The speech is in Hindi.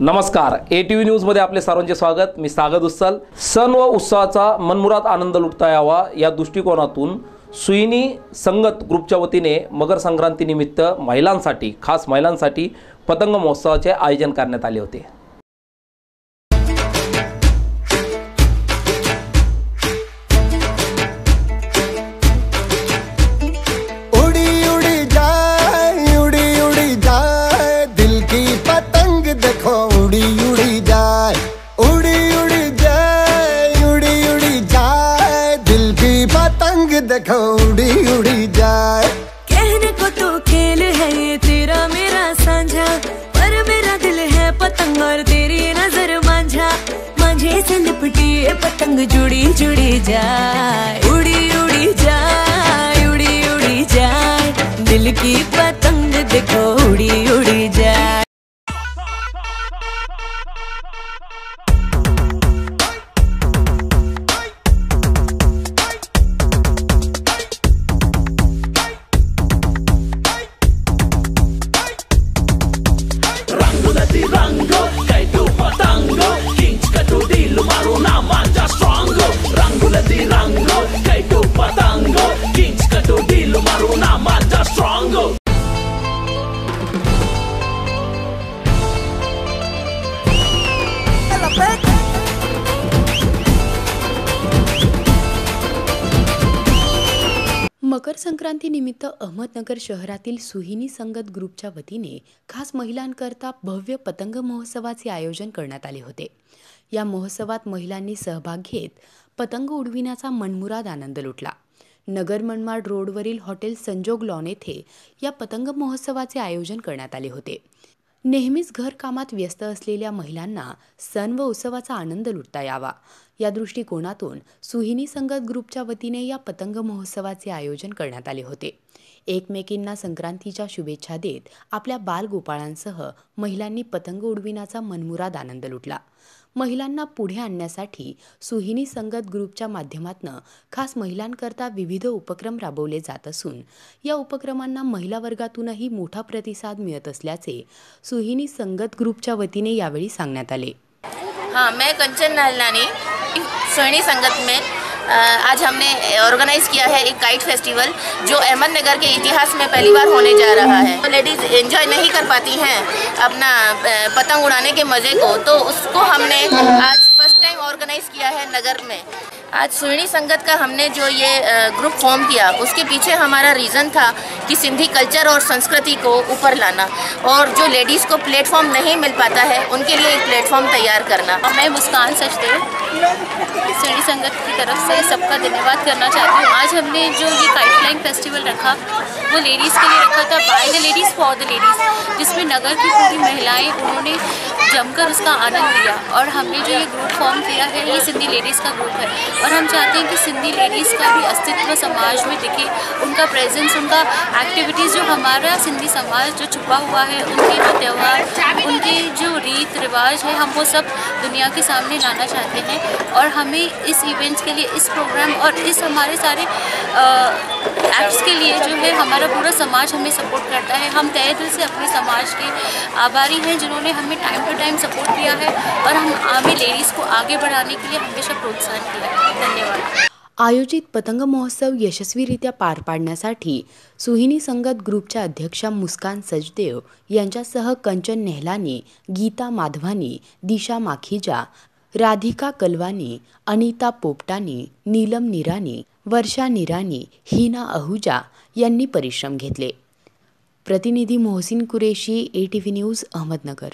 नमस्कार. ए टी व्ही न्यूजमध्ये आपले सर्वांचे स्वागत. मी सागर उत्सल सण व उत्सवाचा मनमुरात आनंद लुटता यावा या दृष्टिकोनातून सुईनी संगत ग्रुपच्या वतीने मकर संक्रांतीनिमित्त महिलांसाठी खास महिलांसाठी पतंग महोत्सवाचे आयोजन करण्यात आले होते. देखो उड़ी उड़ी जाए। कहने को तो खेल है ये तेरा मेरा साझा। पर मेरा दिल है पतंग और तेरी नज़र मांझा। मांझे से लिपटी पतंग जुड़ी जुड़ी जाए। उड़ी उड़ी जाए, उड़ी उड़ी जाए। दिल की पतंग देखो, उड़ी उड़ी जाए। मकर संक्रांतीनिमित्त अहमदनगर शहरातील सुहिनी संगत ग्रुपच्या वतीने खास महिलांकरता भव्य पतंग महोत्सवाचे आयोजन करण्यात आले होते. या महोत्सवात महिलांनी सहभाग घेत पतंग उडविण्याचा मनमुराद आनंद लुटला. नगर मनमाड रोडवरील हॉटेल संजोग लॉन येथे या पतंग महोत्सवाचे आयोजन करण्यात आले होते. नेहमीच घरकामात व्यस्त असलेल्या महिलांना सण व उत्सवाचा आनंद लुटता यावा. या दृष्टिकोनातून सुहिनी संगत ग्रुपच्या वतीने या पतंग महोत्सवाचे आयोजन करण्यात आले होते. एकमेकींना संक्रांतीच्या शुभेच्छा देत आपल्या बालगोपाळांसह महिलांनी पतंग उडविण्याचा मनमुराद आनंद लुटला. महिलांना पुढे आणण्यासाठी सुहिनी संगत ग्रुपच्या माध्यमातून खास महिलांकरता विविध उपक्रम राबवले जात असून या उपक्रमांना महिला वर्गातूनही मोठा प्रतिसाद मिळत असल्याचे सुहिनी संगत ग्रुपच्या वतीने यावेळी सांगण्यात आले. हां मैं कंचन नालनानी. सोनी संगत में आज हमने ऑर्गेनाइज किया है एक काइट फेस्टिवल जो अहमदनगर के इतिहास में पहली बार होने जा रहा है। तो लेडीज़ एंजॉय नहीं कर पाती हैं अपना पतंग उड़ाने के मज़े को तो उसको हमने आज ऑर्गेनाइज किया है नगर में। आज सुरणी संगत का हमने जो ये ग्रुप फॉर्म किया, उसके पीछे हमारा रीज़न था कि सिंधी कल्चर और संस्कृति को ऊपर लाना और जो लेडीज़ को प्लेटफॉर्म नहीं मिल पाता है, उनके लिए एक प्लेटफॉर्म तैयार करना। मैं मुस्कान सचदेव श्रेणी संगत की तरफ़ से सबका धन्यवाद करना चाहती हूँ। आज हमने जो ये काइट फ्लाइंग फेस्टिवल रखा, वो लेडीज़ के लिए रखा था by the ladies for the ladies जिसमें नगर की पूरी महिलाएँ, उन्होंने जमकर उसका आनंद लिया और हमने जो ये ग्रुप फॉर्म किया है ये सिंधी लेडीज़ का ग्रुप है। और हम चाहते हैं कि सिंधी लेडीज़ का भी अस्तित्व समाज में दिखे, उनका प्रेजेंस उनका एक्टिविटीज़ जो हमारा सिंधी समाज जो छुपा हुआ है, उनके जो त्यौहार, उनके जो रीत रिवाज है, हम वो सब दुनिया के सामने लाना चाहते हैं। और हमें इस इवेंट्स के लिए, इस प्रोग्राम और इस हमारे सारे एक्ट्स के लिए जो है हमारा पूरा समाज हमें सपोर्ट करता है। हम तय दिल से अपने समाज के आभारी हैं जिन्होंने हमें टाइम टू टाइम सपोर्ट किया है और हम हमें लेडीज़ को आगे बढ़ाने के लिए हमेशा प्रोत्साहन किया है। धन्यवाद। आयोजित पतंग महोत्सव यशस्वीरित्या पार पाडण्यासाठी सुहिनी संगत ग्रुपच्या अध्यक्षा मुस्कान सचदेव यांच्यासह कंचन नेहलानी, गीता माधवानी, दिशा माखीजा, राधिका कलवानी, अनिता पोपटानी, नीलम निरानी वर्षा निरानी हिना अहुजा यांनी परिश्रम घेतले. प्रतिनिधी Mohsin Qureshi A T V news Ahmednagar.